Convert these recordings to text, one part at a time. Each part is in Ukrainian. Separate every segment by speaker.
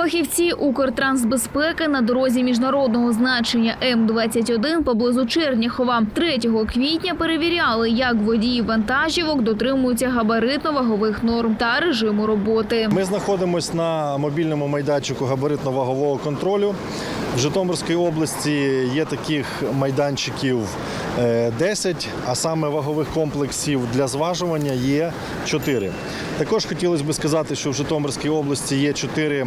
Speaker 1: Фахівці Укртрансбезпеки на дорозі міжнародного значення М21 поблизу Черняхова 3 квітня перевіряли, як водії вантажівок дотримуються габаритно-вагових норм та режиму роботи.
Speaker 2: Ми знаходимося на мобільному майданчику габаритно-вагового контролю. В Житомирській області є таких майданчиків е, 10, а саме вагових комплексів для зважування є 4. Також хотілося б сказати, що в Житомирській області є 4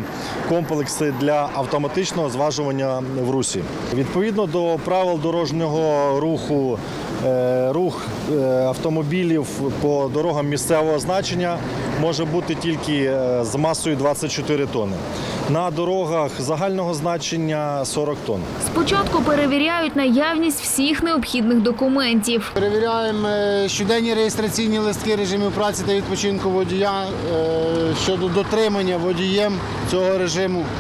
Speaker 2: комплекси для автоматичного зважування в русі. Відповідно до правил дорожнього руху, е, рух е, автомобілів по дорогам місцевого значення може бути тільки е, з масою 24 тонни. На дорогах загального значення 40 тонн.
Speaker 1: Спочатку перевіряють наявність всіх необхідних документів.
Speaker 3: Перевіряємо щоденні реєстраційні листки режимів праці та відпочинку водія щодо дотримання водієм цього режиму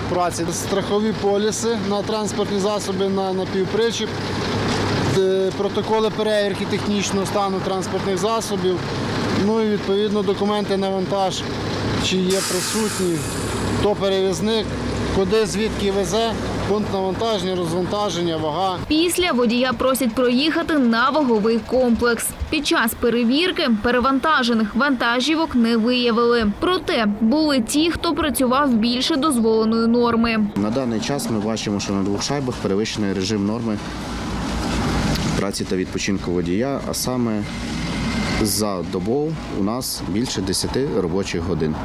Speaker 3: праці. Страхові поліси на транспортні засоби на напівпричіп, е, протоколи перевірки технічного стану транспортних засобів, ну і відповідно документи на вантаж, чи є присутні, хто перевізник, куди звідки везе, пункт навантаження, розвантаження, вага.
Speaker 1: Після водія просять проїхати на ваговий комплекс. Під час перевірки перевантажених вантажівок не виявили. Проте були ті, хто працював більше дозволеної норми.
Speaker 4: На даний час ми бачимо, що на двох шайбах перевищений режим норми праці та відпочинку водія, а саме за добу у нас більше 10 робочих годин.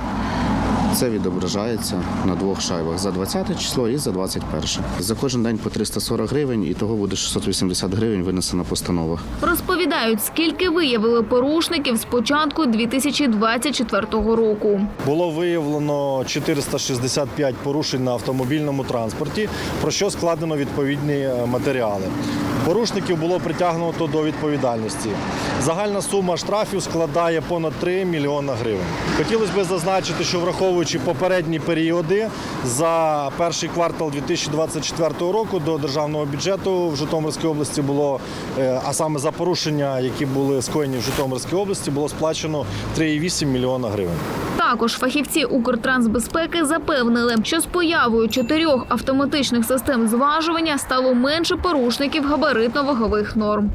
Speaker 4: Це відображається на двох шайбах за 20 число і за 21. За кожен день по 340 гривень, і того буде 680 гривень винесена постанова.
Speaker 1: Розповідають, скільки виявили порушників з початку 2024 року.
Speaker 2: Було виявлено 465 порушень на автомобільному транспорті, про що складено відповідні е, матеріали. Порушників було притягнуто до відповідальності. Загальна сума штрафів складає понад 3 мільйона гривень. Хотілося б зазначити, що враховуючи попередні періоди за перший квартал 2024 року до державного бюджету в Житомирській області було, е, а саме за порушення, які були скоєні в Житомирській області, було сплачено 3,8 мільйона гривень.
Speaker 1: Також фахівці Укртрансбезпеки запевнили, що з появою чотирьох автоматичних систем зважування стало менше порушників габаритно-вагових норм.